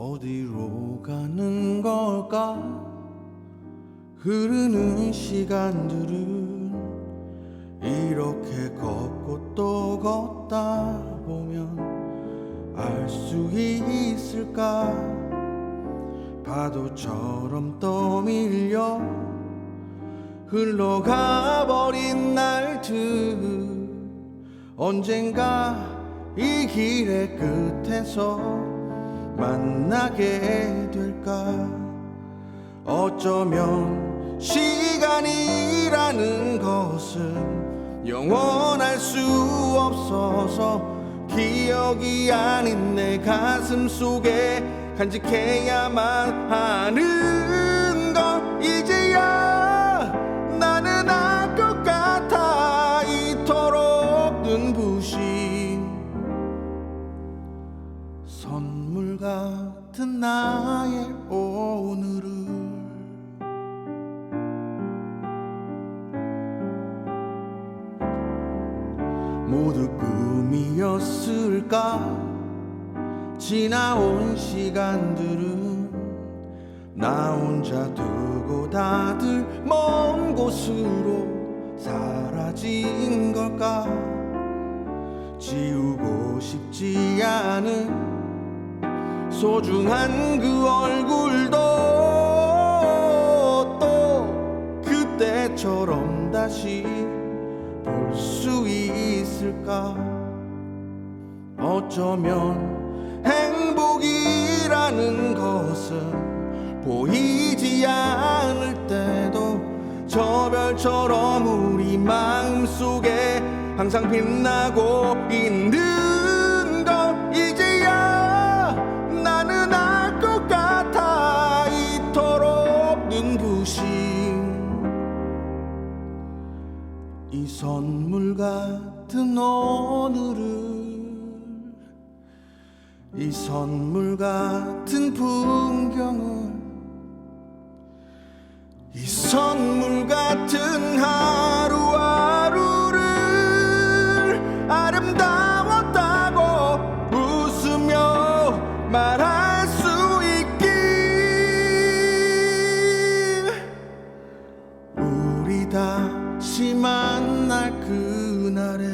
어디로 가는 걸까? 흐르는 시간들은 이렇게 걷고 또 걷다 보면 알 수 있을까? 파도처럼 떠밀려 흘러가 버린 날들. 언젠가 이 길의 끝에서 만나게 될까? 어쩌면 시간이라는 것은 영원할 수 없어서 기억이 아닌 내 가슴 속에 간직해야만 하는 걸 이제야 같은 나의 오늘을. 모두 꿈이었을까? 지나온 시간들은 나 혼자 두고 다들 먼 곳으로 사라진 걸까? 지우고 싶지 않은 소중한 그 얼굴도 또 그때처럼 다시 볼 수 있을까? 어쩌면 행복이라는 것은 보이지 않을 때도 저 별처럼 우리 마음속에 항상 빛나고 있는 선물 같은 오늘을 이 선물 같은 풍경을 이 선물 같은 하루하루를 아름다웠다고 웃으며 말할 수 있길. 우리 다시 만 날 그날에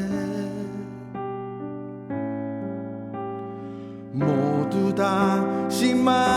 모두 다시 만